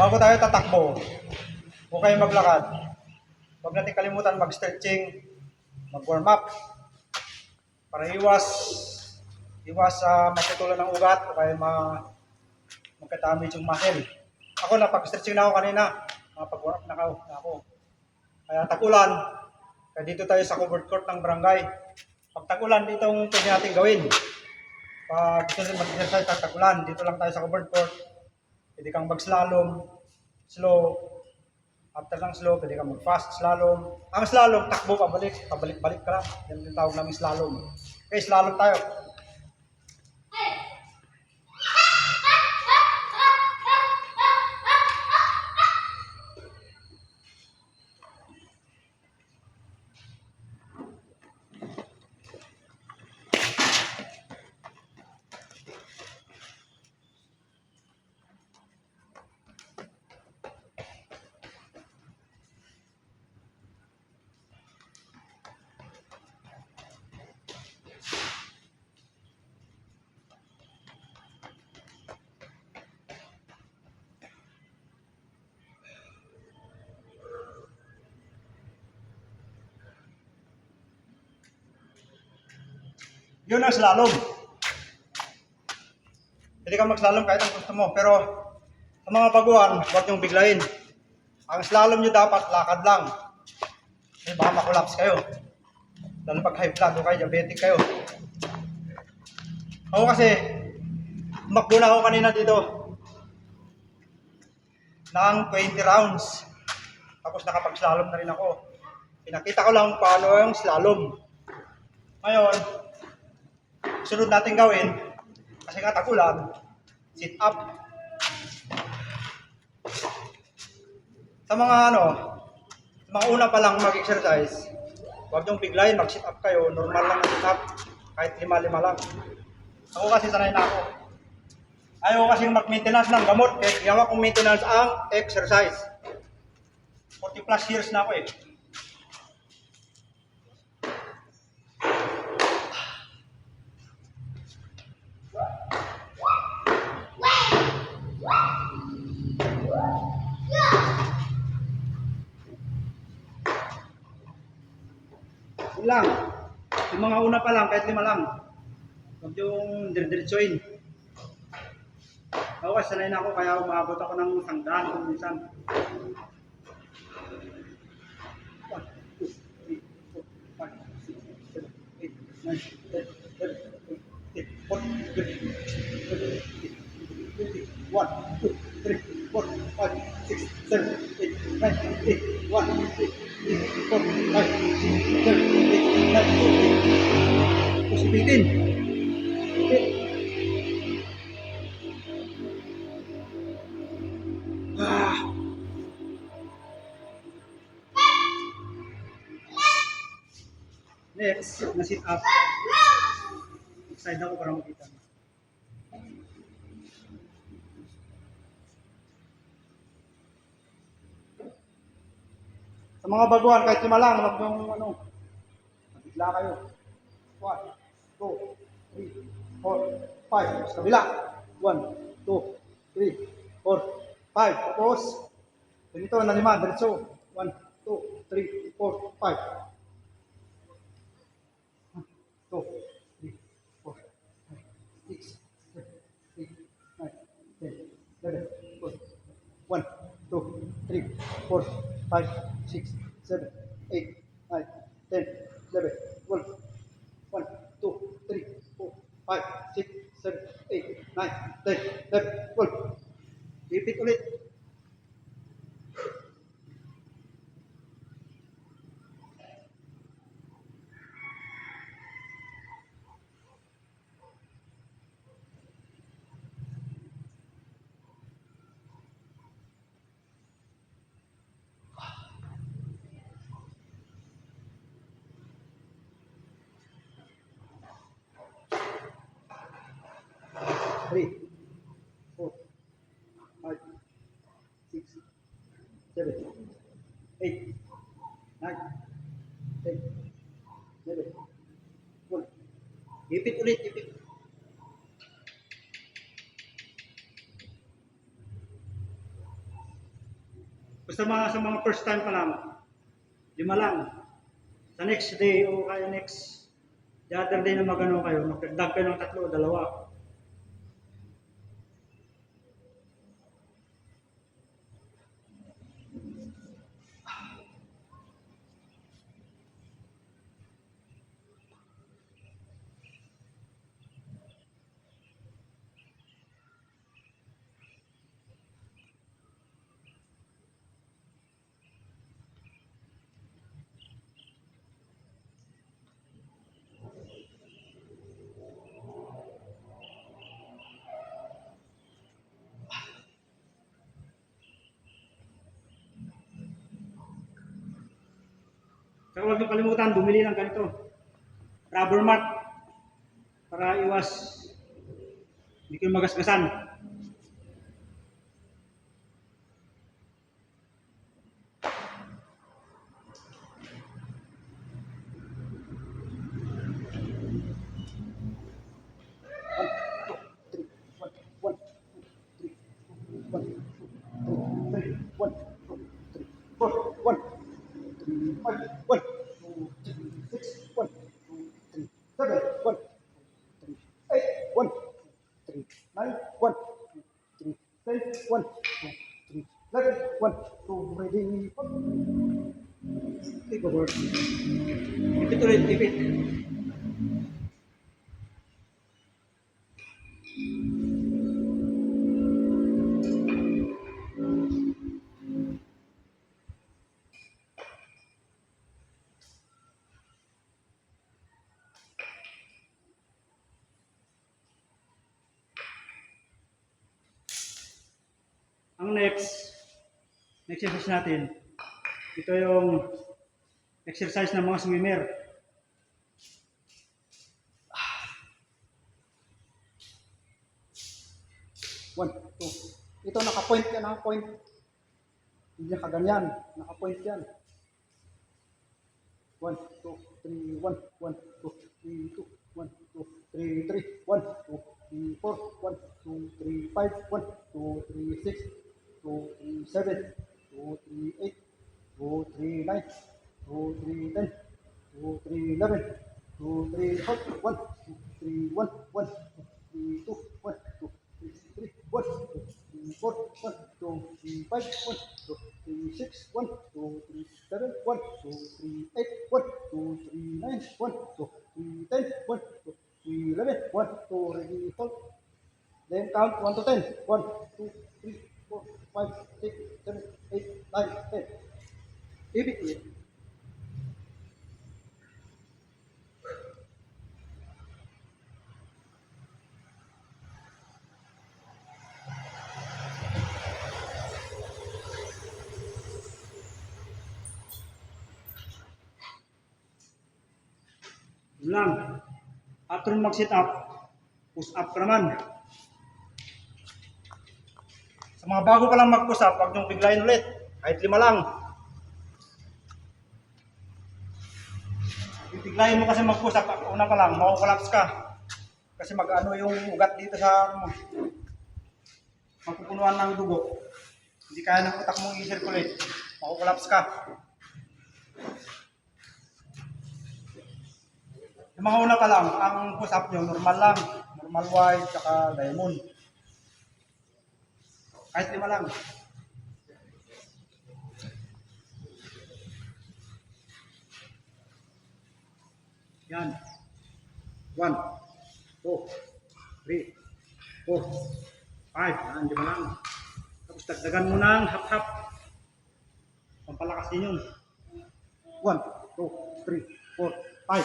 bago tayo tatakbo, huwag kayong maglakad. Huwag natin kalimutan mag-stretching, mag-warm up, para iwas iwas sa matutulan ng ugat o kaya ma magka-damage yung muscle. Ako napag-stretching na ako kanina, nakapag-warm up na ako. Na. Kaya tag-ulan, kaya dito tayo sa covered court ng barangay. Pag tag-ulan, dito ang pwede natin gawin. Pag gusto mag-exercise tag-ulan, dito lang tayo sa covered court. Pwede kang mag-slalom, slow. After ng slow, pwede kang mag-fast slalom. Ang slalom, takbo, pabalik. Pabalik-balik ka lang. Yan yung tawag namin slalom. Okay, slalom tayo. Yun ang slalom. Pwede kang mag-slalom kahit ang gusto mo. Pero sa mga baguhan, huwag niyong biglayin. Ang slalom niyo dapat lakad lang. Kasi baka makulaps kayo. Lalo pag high blood o kayo, diabetic kayo. Ako kasi, umakbo na ako kanina dito ng 20 rounds. Tapos nakapag-slalom na rin ako. Pinakita ko lang paano yung slalom. Ngayon, sunod natin gawin, kasi nga tagulan, sit up. Sa mga ano, sa mga una pa lang mag-exercise, huwag niyong biglayin, mag-sit up kayo, normal lang ang sit up, kahit lima-lima lang. Ako kasi sanay na ako. Ayaw kasi mag-maintenance ng gamot, kaya ginawa kong maintenance ang exercise. 40 plus years na ako eh. Lang. Yung mga una pa lang, kahit lima lang. Huwag yung dire-diretsuin. Ako kasi sanay na ako, kaya umabot ako ng isang daan kung minsan. One, two, three, four, five, six, seven, eight, nine, eight, one, two, three, four, five, six, seven, Ulit. Ah. Next, na sit up. Side ako para makita. mo. Sa mga baguhan, kahit lima lang, huwag yung ano, mabigla kayo. One, two, three, four, five. Sa kabila. One, two, three, four, five. Tapos, ganito na lima, diretso. One, two, three, four, five. One, two, three, four, five, six, seven, eight, nine, ten, eleven, twelve. One, two, three, four, five, six, seven, eight, nine, ten, eleven, twelve. One, two, three, four, five, six, seven, eight, nine, ten, eleven, twelve. Repeat ulit. Three, four, five, six, seven, eight, nine, ten, eleven, twelve. Ipit ulit, ipit. mga, sa mga first time pa lang, lima lang. Sa next day o kaya next, the other day na magano kayo, magdagdag kayo ng tatlo dalawa. Saka huwag niyo kalimutan, bumili ng ganito. Rubber mat. Para iwas, hindi kayo magasgasan. One, two, three, four, one, three, five, one, two, three, six, one, two, three, seven, one, two, three, eight, one, two, three, nine, one, two, three, ten, one, two, three, eleven, one, two, ready, one. Over. Ipit ulit, ipit. Ang next, next exercise natin, ito yung exercise ng mga swimmer. One, two. Ito naka-point yan, naka-point. Hindi ka ganyan, naka-point yan. One, two, three, one, one, two, three, two, one, two, three, three, one, two, three, four, one, two, three, five, one, two, three, six, two, three, seven, two, three, eight, two, three, nine, two, three, ten, two, three, eleven, two, three, four, one, two, three, one, one, two, three, two, one, two, three, three, one, two, three, four, one, two, three, five, one, two, three, six, one, two, three, seven, one, two, three, eight, one, two, three, nine, one, two, three, ten, one, two, three, eleven, one, two, ready, hold. Then count 1 to 10. 1, 2, 3, 4, 5, 6, 7, 8, 9, 10. Ibig ulit. Lang. After mag-sit up, push up ka naman. Sa mga bago pa lang mag-push up, huwag niyong biglayin ulit. Kahit lima lang. Biglayin mo kasi mag-push up, una pa lang, makukolapse ka. Kasi mag-ano yung ugat dito sa ano. Mapupunuan ng dugo. Hindi kaya ng utak mong i-circulate. Makukolapse ka. Yung mga una pa lang, ang push up nyo, normal lang. Normal wide, tsaka diamond. Kahit lima lang. Yan. One, two, three, four, five. Yan, lima lang. Tapos dagdagan mo ng hap-hap. Pampalakas din yun. One, two, three, four, five.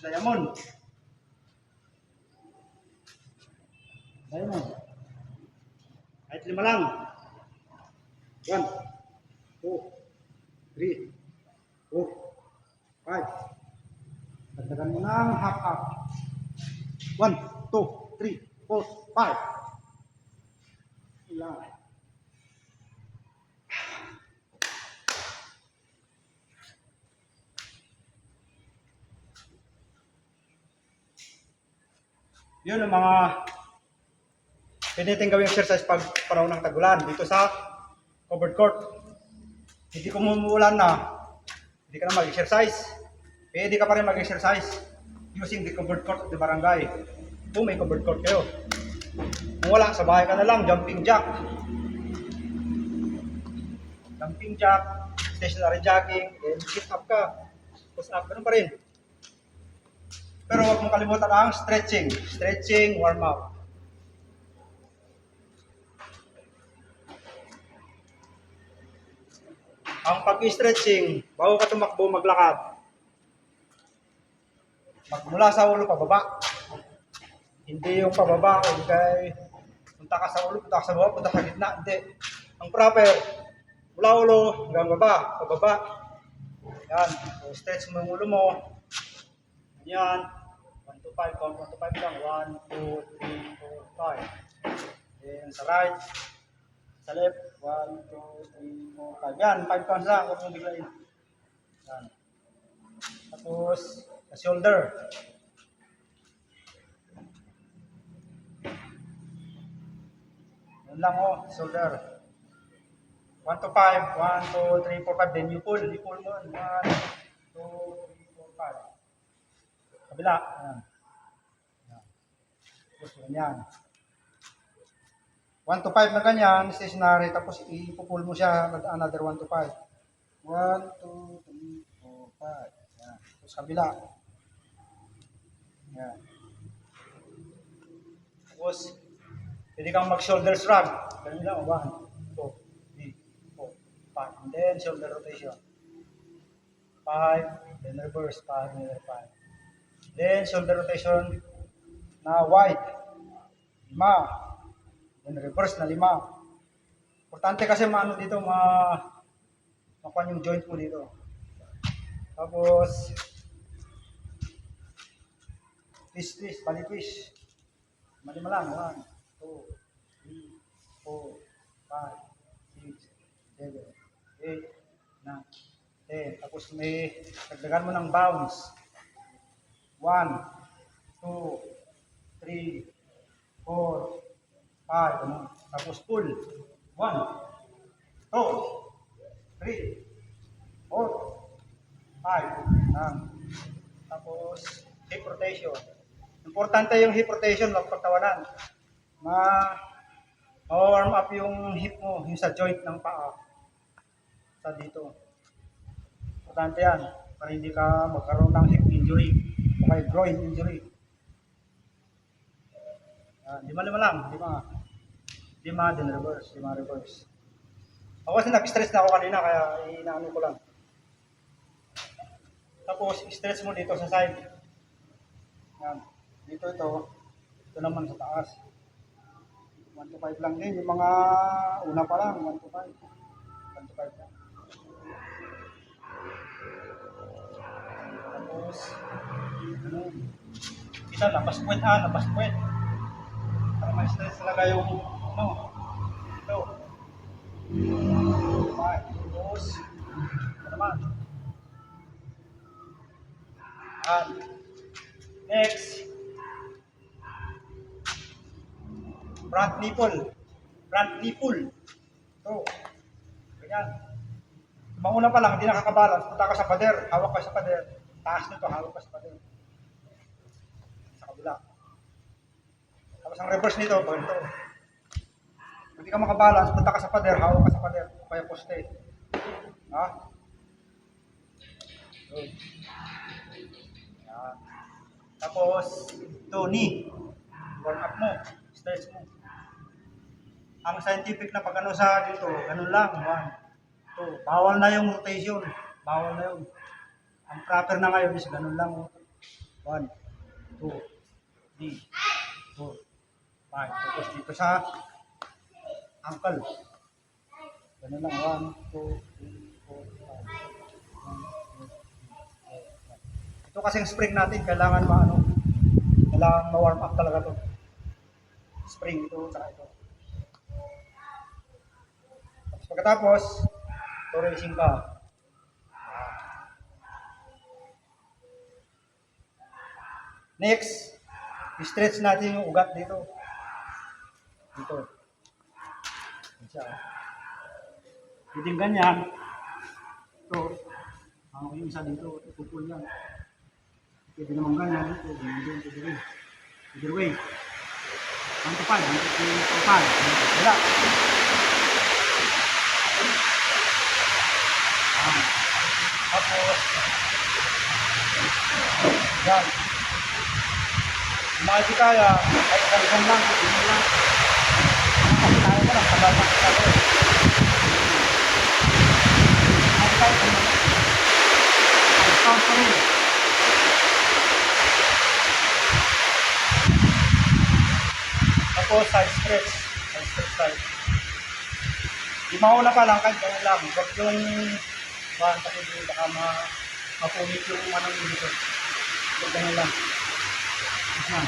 Diamond. Diamond. Kahit lima lang. One, two, three, four, five. Tagdagan mo ng half-half. One, two, three, four, five. Ilang. Yun ang mga pwede natin gawing exercise pag panahon ng tagulan dito sa covered court. Hindi kung umuulan na, hindi ka na mag-exercise. Pwede ka pa rin mag-exercise using the covered court of the barangay. Kung may covered court kayo. Kung wala, sa bahay ka na lang, jumping jack. Jumping jack, stationary jogging, then sit up ka. Push up, ganun pa rin. Pero huwag mong kalimutan ang stretching. Stretching, warm up. Ang pag-stretching, bago ka tumakbo, maglakad. Magmula sa ulo, pababa. Hindi yung pababa, o kay punta ka sa ulo, punta ka sa baba, punta sa gitna. Hindi. Ang proper, mula ulo hanggang baba, pababa. Yan. So, stretch mo yung ulo mo. Yan. 1 to 5, count 1 to 5 lang. 1, 2, 3, 4, 5. Then sa right, sa left, 1, 2, 3, 4, 5. Yan, 5 counts lang. Huwag mong biglain. Yan. Tapos, sa shoulder. Yan lang oh, shoulder. 1 to 5, 1, 2, 3, 4, 5. Then you pull, you pull mo. 1, 2, 3, 4, 5. Kabila. Ayan. Tapos ganyan. 1 to 5 na ganyan, stationary, tapos ipupul mo siya another 1 to 5. 1, 2, 3, 4, 5. Ayan. Tapos kabila. Ayan. Tapos, pwede kang mag-shoulder shrug. Ganun lang, 1, 2, 3, 4, 5. And then, shoulder rotation. 5, then reverse, 5, another 5. Then, shoulder rotation na wide. Lima. Then, reverse na lima. Importante kasi maano dito, ma makuha yung joint mo dito. Tapos, twist, twist, bali twist. Malima lang. 1, 2, 3, 4, 5, 6, 7, 8, 9, 10. Tapos may dagdagan mo ng bounce. 1, 2, 3, 4, 5, ano? Tapos pull. 1, 2, 3, 4, 5. Lang. Tapos hip rotation. Importante yung hip rotation, wag pagtawanan. Ma ma-warm up yung hip mo, yung sa joint ng paa. Sa dito. Importante yan para hindi ka magkaroon ng hip injury o kaya groin injury. Yan, lima lima lang, lima. Lima din reverse, lima reverse. Ako kasi nag-stress na ako kanina kaya inaano ko lang. Tapos stretch mo dito sa side. Yan. Dito ito. Ito naman sa taas. 1 to 5 lang din. Yung mga una pa lang, 1 to 5. 1 to 5 lang. Tapos, ano, isa, labas puwet ah, labas puwet. Para ma-stress talaga yung, ano, ito. Five. Tapos, ito next, front nipple. Front nipple. Ito. Ganyan. Mauna pa lang, hindi nakakabalance. Punta ka sa pader, hawak ka sa pader. Taas nito, hawak ka sa pader. Sa kabila. Tapos ang reverse nito, ganito. Hindi ka makabalance, punta ka sa pader, hawak ka sa pader. Kaya poste. Ha? Yun. Yan. Tapos, ito, knee. Warm up mo. Stretch mo. Ang scientific na pag ano sa dito, ganun lang. One, two. Bawal na yung rotation. Bawal na yun. Ang proper na ngayon is ganun lang. One, two, three, five. Tapos dito sa ankle. Ganun lang. 1, 2, 3, 4, 5. Ito kasing spring natin, kailangan maano, kailangan ma-warm up talaga to. Spring ito, saka ito. Tapos pagkatapos, ito racing ka. Next, stretch natin yung ugat dito. Dito. Yan siya. oh. Pwede ganyan. Ito. Ang yung isa dito, ipupul yan. Pwede naman ganyan. Ito, ganyan pwede rin. Either way. To three, to five. Wala. Tapos, yan. Di kaya, ay isang lang, hindi lang. Kasi kaya mo lang, tagal na kita ko. Ay, kaya mo lang. Ay, count pa rin. Tapos side stretch. Side stretch side. Di mauna pa lang, kahit ganyan lang. Huwag yung kuhan kasi di baka ma mapunit yung anong dito. Huwag ganyan lang. Yan.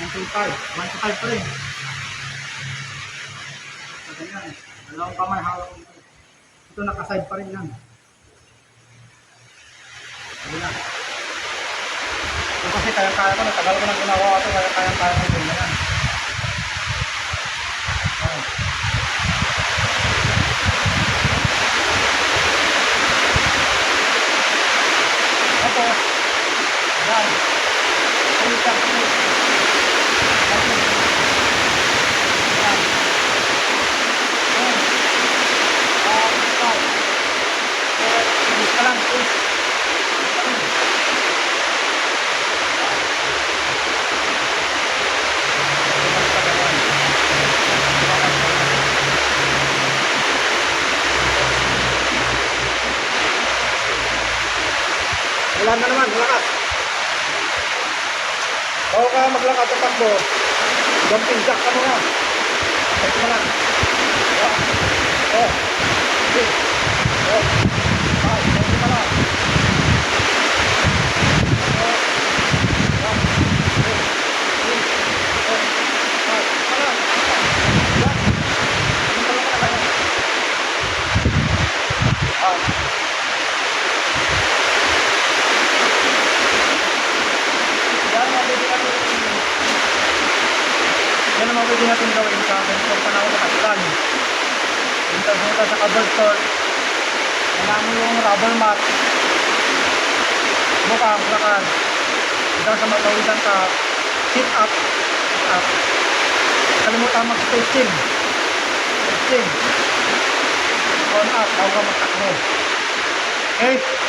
1 to 5. 1 to 5 pa rin. Ganyan. Dalawang kamay hawak dito. Ito nakaside pa rin yan. Ayan. Ito kasi kaya-kaya ko, natagal ko nang ginawa ito, kaya kaya-kaya ko din yan. Ayan. Tapos, yan. Ulit ang ulit. Tapos, yan. Yan. Ah, ikaw. Eh, bilis ka lang, bilis. Bilis ka lang. Wala na naman, lakas. Bago ka maglakad sa takbo, jumping jack ka muna. Check lang. Oh. Oh. Oh. Ah, check mo lang. Oh. Ah. Oh. Sige. Oh. Ah, check mo lang. Yan. Yung pala ka na kaya. Ah. Yan ang pwede natin yan ang pwede natin gawin sa ganitong panahon na kasulan. Punta punta sa cover store. Kailangan yung rubber mat. Bukang, lakad. Hanggang sa matawisan ka, sit up, sit up. Kalimutan mag-stretching. Stretching. On up, bago ka magtakbo. Okay?